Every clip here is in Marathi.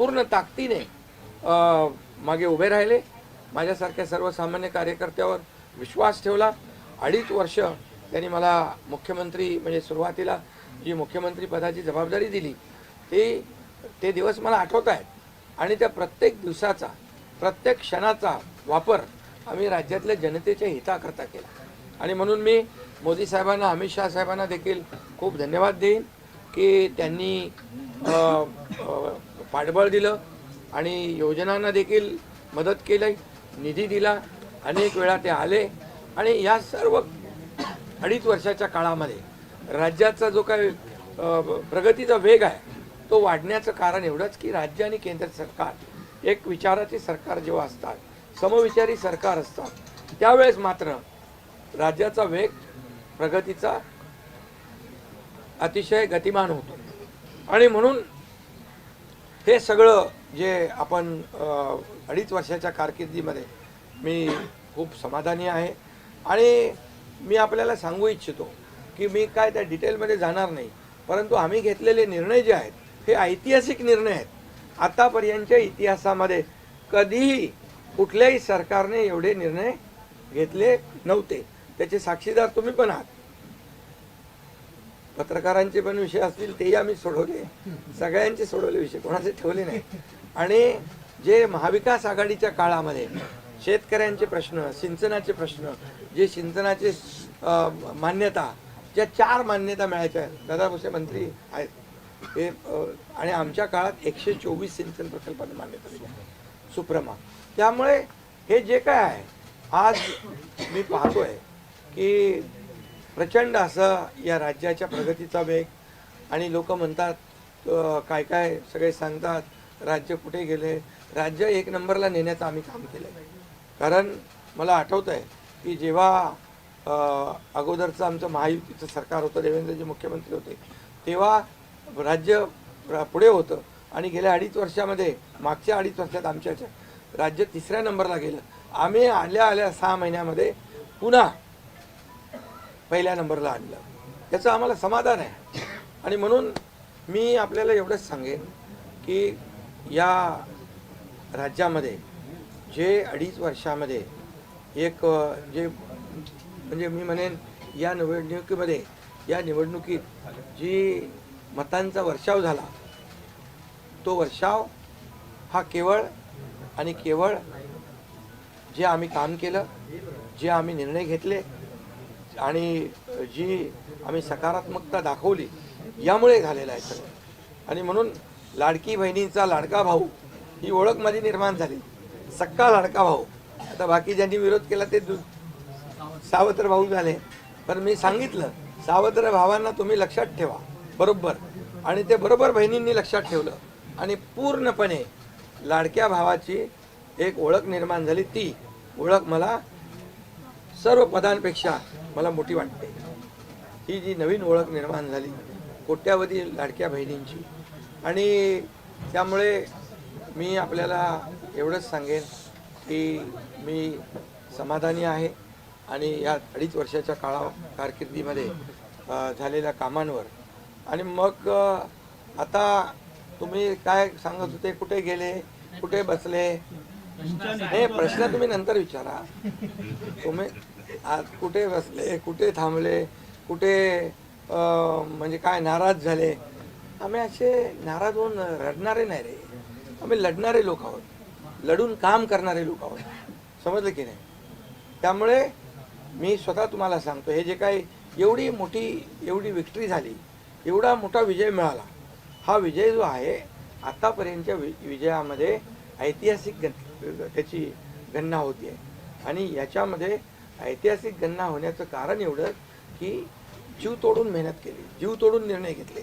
पूर्ण ताकदीने मागे उभे राहिले. माझ्यासारख्या सर्वसामान्य कार्यकर्त्यावर विश्वास ठेवला. अडीच वर्ष त्यांनी मला मुख्यमंत्री म्हणजे सुरुवातीला जी मुख्यमंत्री पदाची जबाबदारी दिली ती ते दिवस मला आठवत आहेत. आणि त्या प्रत्येक दिवसाचा प्रत्येक क्षणाचा वापर आम्ही राज्यातल्या जनतेच्या हिताकरता केला. आणि म्हणून मी मोदी साहेबांना अमित शाह साहेबांना देखील खूप धन्यवाद देईन की त्यांनी पाठबळ दिलं आणि योजनांना देखील मदत केली निधी दिला. अनेक वेळा ते आले आणि या सर्व अडीच वर्षाच्या काळामध्ये राज्याचा जो काही प्रगतीचा वेग आहे तो वाढण्याचं कारण एवढंच की राज्य आणि केंद्र सरकार एक विचाराचे सरकार जेव्हा असतात समविचारी सरकार असतात त्यावेळेस मात्र राज्याचा वेग प्रगतीचा अतिशय गतिमान होतो. आणि म्हणून हे सगळं जे आपण अडीच वर्षाच्या कारकिर्दीमध्ये मी खूप समाधानी आहे. आणि मी आपल्याला सांगू इच्छितो की मी काय त्या डिटेलमध्ये जाणार नाही. परंतु आम्ही घेतलेले निर्णय जे आहेत हे ऐतिहासिक निर्णय आहेत. आतापर्यंतच्या इतिहासामध्ये कधीही कुठल्याही सरकारने एवढे निर्णय घेतले नव्हते. त्याचे साक्षीदार तुम्ही पण आहात. पत्रकारांचे पण विषय असतील तेही आम्ही सोडवले. सगळ्यांचे सोडवले विषय कोणाचे ठेवले नाही. आणि जे महाविकास आघाडीच्या काळामध्ये शेतकऱ्यांचे प्रश्न सिंचनाचे प्रश्न जे सिंचनाचे मान्यता ज्या चार मान्यता मिळायच्या आहेत दादा भुसे मंत्री आहेत. हे आणि आमच्या काळात एकशे चोवीस सिंचन प्रकल्पाने मान्यता दिली आहे. सुप्रमा. त्यामुळे हे जे काय आहे आज मी पाहतोय की प्रचंड असं या राज्याच्या प्रगतीचा वेग. आणि लोक म्हणतात काय काय सगळे सांगतात राज्य कुठे गेले? राज्य एक नंबरला नेण्याचं आम्ही काम केलं कारण मला आठवतं आहे की जेव्हा अगोदरचं आमचं महायुतीचं सरकार होतं देवेंद्रजी मुख्यमंत्री होते तेव्हा राज्य पुढे होतं. आणि गेल्या अडीच वर्षामध्ये मागच्या अडीच वर्षात आमच्या राज्य तिसऱ्या नंबरला गेलं. आम्ही आल्या आल्या सहा महिन्यामध्ये पुन्हा पहिल्या नंबरला आणलं. याचं आम्हाला समाधान आहे. आणि म्हणून मी आपल्याला एवढंच सांगेन की या राज्यामध्ये जे अडीच वर्षामध्ये एक जे म्हणजे मी म्हणेन या निवडणुकीमध्ये या निवडणुकीत जी मतांचा वर्षाव झाला तो वर्षाव हा केवळ आणि केवळ जे आम्ही काम केलं जे आम्ही निर्णय घेतले आणि जी आम्ही सकारात्मकता दाखवली यामुळे झालेलं आहे सगळं. आणि म्हणून लाडकी बहिणीचा लाडका भाऊ ही ओळख माझी निर्माण झाली. सक्का लाडका भाऊ. आता बाकी ज्यांनी विरोध केला ते दु सावत्र भाऊ झाले. पण मी सांगितलं सावत्र भावांना तुम्ही लक्षात ठेवा. बरोबर. आणि ते बरोबर बहिणींनी लक्षात ठेवलं. आणि पूर्णपणे लाडक्या भावाची एक ओळख निर्माण झाली. ती ओळख मला सर्व पदांपेक्षा मला मोठी वाटते. ही जी नवीन ओळख निर्माण झाली कोट्यावधी लाडक्या बहिणींची आणि त्यामुळे मी आपल्याला एवढंच सांगेन की मी समाधानी आहे आणि या अडीच वर्षाच्या काळा कारकिर्दीमध्ये झालेल्या कामांवर. आणि मग आता तुम्ही काय सांगत होते कुठे गेले कुठे बसले? हे प्रश्न तुम्ही नंतर विचारा. तुम्ही आज कुठे बसले कुठे थांबले कुठे म्हणजे काय नाराज झाले? आम्ही असे नाराज होऊन रडणारे नाही रे. आम्ही लढणारे लोक आहोत. लढून काम करणारे लोक आहोत. समजलं की नाही? त्यामुळे मी स्वतः तुम्हाला सांगतो हे जे काही एवढी मोठी एवढी विक्ट्री झाली एवढा मोठा विजय मिळाला हा विजय जो आहे आतापर्यंतच्या वि विजयामध्ये ऐतिहासिक गण त्याची गणना होती आहे आणि याच्यामध्ये ऐतिहासिक गणना होण्याचं कारण एवढं की जीव तोडून मेहनत केली जीव तोडून निर्णय घेतले.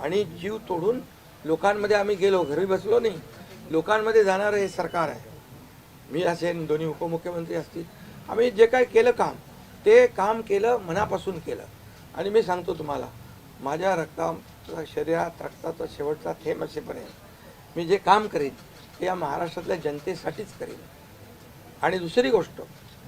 आणि जीव तोडून लोकांमध्ये आम्ही गेलो घरी बसलो नाही. लोकांमध्ये जाणारं हे सरकार आहे. मी असेन दोन्ही उपमुख्यमंत्री असतील. आम्ही जे काय केलं काम ते काम केलं मनापासून केलं. आणि मी सांगतो तुम्हाला माझ्या रक्ताचा शरीरात रक्ताचा शेवटचा थेंब असेपर्यंत मी जे काम करीन ते या महाराष्ट्रातल्या जनतेसाठीच करीन. आणि दुसरी गोष्ट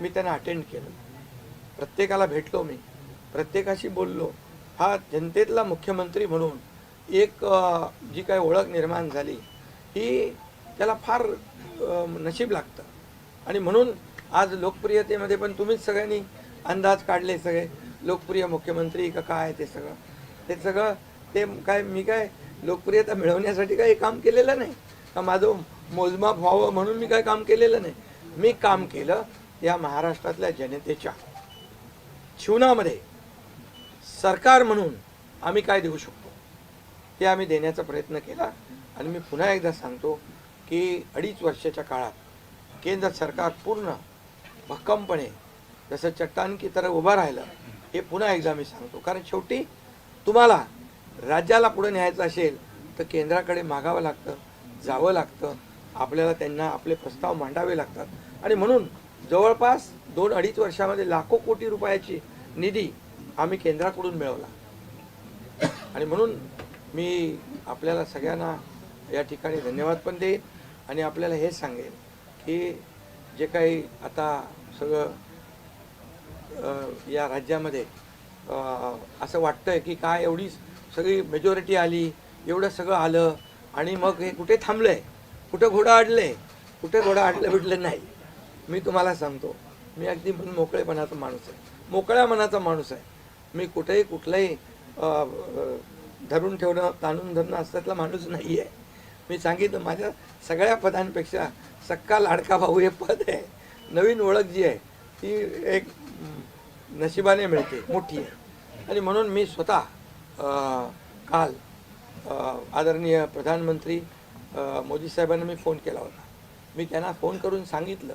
मी त्यांना अटेंड केलं. प्रत्येकाला भेटलो मी. प्रत्येकाशी बोललो. हा जनतेतला मुख्यमंत्री म्हणून एक जी काही ओळख निर्माण झाली ही त्याला फार नशीब लागतं. आणि म्हणून आज लोकप्रियतेमध्ये पण तुम्हीच सगळ्यांनी अंदाज काढले सगळे. लोकप्रिय मुख्यमंत्री का काय ते सगळं. ते सगळं ते काय मी काय लोकप्रियता मिळवण्यासाठी काही काम केलेलं नाही? का माझं मोजमाप व्हावं म्हणून मी काय काम केलेलं नाही? मी काम केलं या महाराष्ट्रातल्या जनतेच्या जीवनामध्ये सरकार म्हणून आम्ही काय देऊ शकतो? ते आम्ही देण्याचा प्रयत्न केला आणि मी पुन्हा एकदा सांगतो की अडीच वर्षाच्या काळात केंद्र सरकार पूर्ण भक्कमपणे जसं चट्टान की उभं राहिलं हे पुन्हा एकदा मी सांगतो. कारण शेवटी तुम्हाला राज्याला पुढे न्यायचं असेल तर केंद्राकडे मागावं लागतं जावं लागतं. आपल्याला त्यांना आपले प्रस्ताव मांडावे लागतात. आणि म्हणून जवळपास दोन अडीच वर्षामध्ये लाखो कोटी रुपयाची निधी आम्ही केंद्राकडून मिळवला. आणि म्हणून मी आपल्याला सगळ्यांना या ठिकाणी धन्यवाद पण देईन आणि आपल्याला हे सांगेन की जे काही आता सगळं या राज्यामध्ये असं वाटतंय की काय एवढी सगळी मेजॉरिटी आली एवढं सगळं आलं आणि मग हे कुठे थांबलंय? कुठं घोडा अडले कुठे घोडा अडलं भेटलं नाही. मी तुम्हाला सांगतो मी अगदी मन मोकळेपणाचा माणूस आहे. मोकळ्या मनाचा माणूस आहे. मी कुठेही कुठलाही धरून ठेवणं ताणून धरणं असल्यातला माणूस नाही आहे मी सांगितलं माझ्या सगळ्या पदांपेक्षा सक्का लाडका भाऊ हे पद आहे. नवीन ओळख जी आहे ती एक नशिबाने मिळते मोठी आहे. आणि म्हणून मी स्वतः काल आदरणीय प्रधानमंत्री मोदी साहेबांना मी फोन केला होता. मी त्यांना फोन करून सांगितलं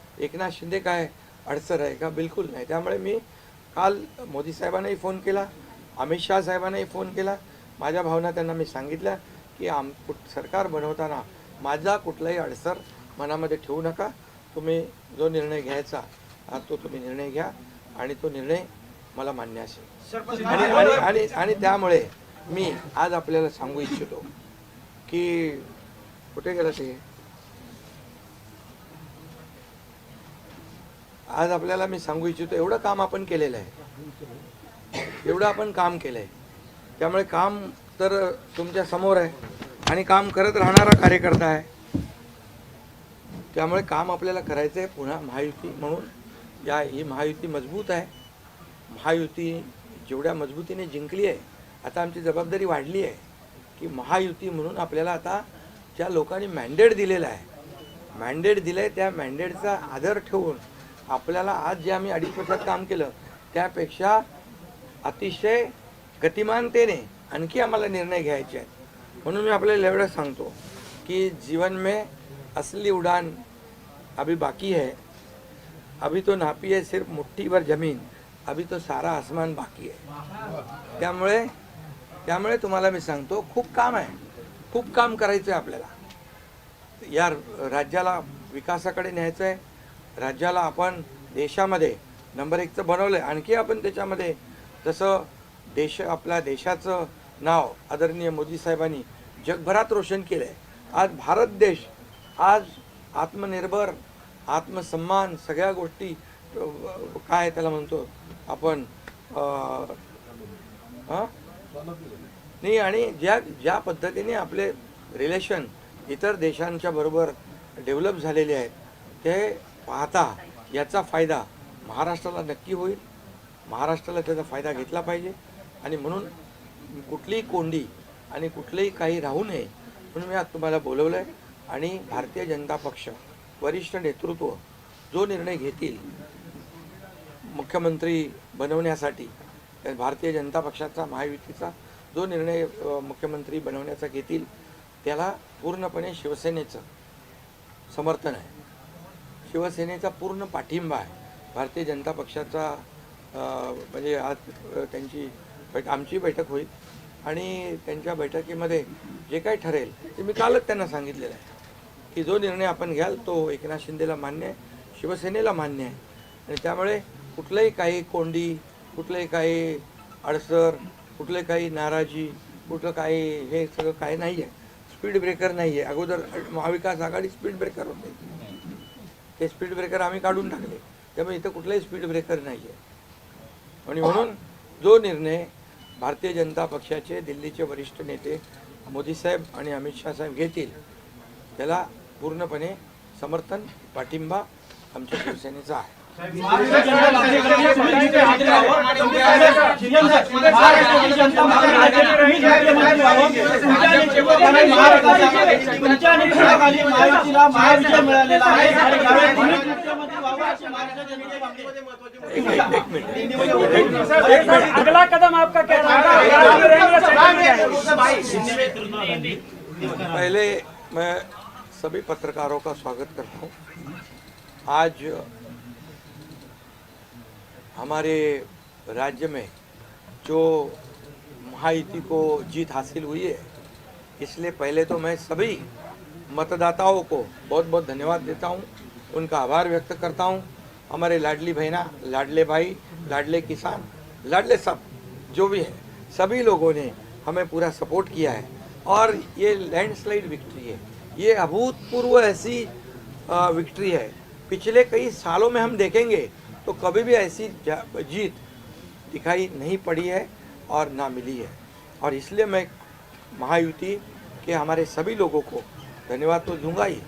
एकनाथ शिंदे काय अडचण आहे का? बिलकुल नाही. त्यामुळे मी काल मोदी साहेबांनाही फोन केला अमित शहा साहेबांनाही फोन केला. माझ्या भावना त्यांना मी सांगितल्या की आम कुठ सरकार बनवताना माझा कुठलाही अडसर मनामध्ये ठेवू नका. तुम्ही जो निर्णय घ्यायचा तो तुम्ही निर्णय घ्या आणि तो निर्णय मला मान्य असेल. आणि आणि आणि आणि त्यामुळे मी आज आपल्याला सांगू इच्छितो की कुठे गेलं ते? आज आपल्याला मी सांगू इच्छितो एवढं काम आपण केलेलं आहे. एवढं आपण काम केलं आहे त्यामुळे काम तर तुमच्यासमोर आहे आणि काम करत राहणारा कार्यकर्ता आहे. त्यामुळे काम आपल्याला करायचं आहे. पुन्हा महायुती म्हणून या ही महायुती मजबूत आहे. महायुती जेवढ्या मजबूतीने जिंकली आहे आता आमची जबाबदारी वाढली आहे की महायुती म्हणून आपल्याला आता ज्या लोकांनी मॅन्डेट दिलेलं आहे मॅन्डेट दिलं आहे त्या मॅन्डेटचा आदर ठेवून आपल्याला आज जे आम्ही अडीच वर्षात काम केलं त्यापेक्षा अतिशय गतिमानतेने आणखी आम्हाला निर्णय घ्यायचे आहेत. म्हणून मी आपल्याला एवढं सांगतो की जीवन में असली उडान अभी बाकी है. अभी तो नापी है सिर्फ मुठ्ठीभर जमीन अभी तो सारा आसमान बाकी आहे त्यामुळे त्यामुळे तुम्हाला मी सांगतो खूप काम आहे. खूप काम करायचं आहे आपल्याला. या राज्याला विकासाकडे न्यायचं आहे राज्याला आपण देशामध्ये नंबर एकचं बनवलं आहे आणखी आपण त्याच्यामध्ये जसं देश आपल्या देशाचं नाव आदरणीय मोदी साहेबांनी जगभरात रोशन केलं आहे आज भारत देश आज आत्मनिर्भर आत्मसन्मान सगळ्या गोष्टी काय त्याला म्हणतो आपण हां नाही आणि ज्या ज्या पद्धतीने आपले रिलेशन इतर देशांच्या बरोबर डेव्हलप झालेले आहेत ते पाहता याचा फायदा महाराष्ट्राला नक्की होईल. महाराष्ट्राला त्याचा फायदा घेतला पाहिजे. आणि म्हणून कुठलीही कोंडी आणि कुठलंही काही राहू नये म्हणून मी आज तुम्हाला बोलवलं आहे आणि भारतीय जनता पक्ष वरिष्ठ नेतृत्व जो निर्णय घेतील मुख्यमंत्री बनवण्यासाठी त्या भारतीय जनता पक्षाचा महायुतीचा जो निर्णय मुख्यमंत्री बनवण्याचा घेतील त्याला पूर्णपणे शिवसेनेचं समर्थन आहे. शिवसेनेचा पूर्ण पाठिंबा आहे. भारतीय जनता पक्षाचा म्हणजे आज त्यांची बैठ आमची बैठक होईल. आणि त्यांच्या बैठकीमध्ये जे काही ठरेल ते मी कालच त्यांना सांगितलेलं आहे. की जो निर्णय आपण घ्याल तो एकनाथ शिंदेला मान्य आहे शिवसेनेला मान्य आहे. आणि त्यामुळे कुठलंही काही कोंडी कुठलंही काही अडसर कुठले काही नाराजी कुठलं काही हे सगळं काही नाही आहे स्पीड ब्रेकर नाही आहे अगोदर महाविकास आघाडी स्पीड ब्रेकर होते. ते स्पीड ब्रेकर आम्ही काढून टाकले. त्यामुळे इथं कुठलाही स्पीड ब्रेकर नाही आहे आणि म्हणून जो निर्णय भारतीय जनता पक्षाचे दिल्लीचे वरिष्ठ नेते मोदी साहेब आणि अमित शाह साहेब घेतील त्याला पूर्णपणे समर्थन पाठिंबा आमच्या शिवसेनेचा आहे. अगला कदम आपका क्या पहले मैं सभी पत्रकारों का स्वागत करता हूँ। आज हमारे राज्य में जो महायुति को जीत हासिल हुई है, इसलिए पहले तो मैं सभी मतदाताओं को बहुत बहुत धन्यवाद देता हूँ, उनका आभार व्यक्त करता हूँ। हमारे लाडली बहना, लाडले भाई, लाडले किसान, लाडले सब, जो भी है, सभी लोगों ने हमें पूरा सपोर्ट किया है। और ये लैंडस्लाइड विक्ट्री है। ये अभूतपूर्व ऐसी विक्ट्री है। पिछले कई सालों में हम देखेंगे तो कभी भी ऐसी जीत दिखाई नहीं पड़ी है और ना मिली है। और इसलिए मैं महायुति के हमारे सभी लोगों को धन्यवाद तो दूँगा ही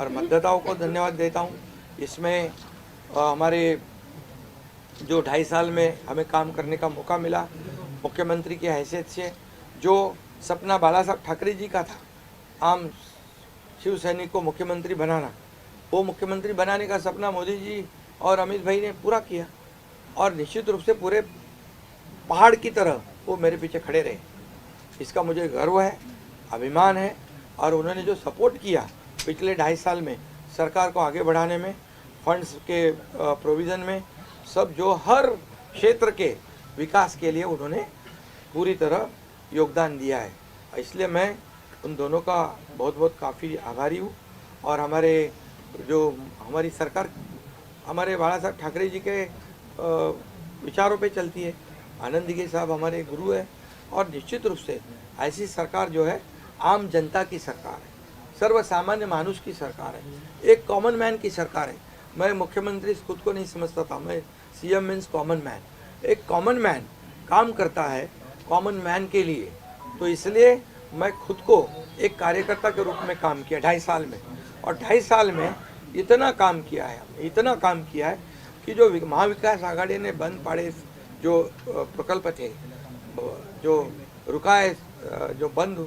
और मतदाताओं को धन्यवाद देता हूँ। इसमें हमारे जो ढाई साल में हमें काम करने का मौका मिला, मुख्यमंत्री की हैसियत से, जो सपना बाला साहब ठाकरे जी का था, आम शिव सैनिक को मुख्यमंत्री बनाना, वो मुख्यमंत्री बनाने का सपना मोदी जी और अमित भाई ने पूरा किया। और निश्चित रूप से पूरे पहाड़ की तरह वो मेरे पीछे खड़े रहे। इसका मुझे गर्व है, अभिमान है, और उन्होंने जो सपोर्ट किया पिछले ढाई साल में सरकार को आगे बढ़ाने में फंड्स के प्रोविज़न में, सब जो हर क्षेत्र के विकास के लिए उन्होंने पूरी तरह योगदान दिया है। इसलिए मैं उन दोनों का बहुत बहुत काफ़ी आभारी हूँ। और हमारे जो, हमारी सरकार हमारे बाला साहब ठाकरे जी के विचारों पे चलती है। आनंद दिगे साहब हमारे गुरु है और निश्चित रूप से ऐसी सरकार जो है, आम जनता की सरकार है। सर्वसामान्य मानुष की सरकार है। एक कॉमन मैन की सरकार है। मैं मुख्यमंत्री खुद को नहीं समझता था। मैं सीएम मीन्स कॉमन मैन एक कॉमन मैन काम करता है कॉमन मैन के लिए। तो इसलिए मैं खुद को एक कार्यकर्ता के रूप में काम किया, ढाई साल में। और ढाई साल में इतना काम किया है हमने, इतना काम किया है कि जो महाविकास आघाड़ी ने बंद पाड़े जो प्रकल्प थे जो रुकाए जो बंद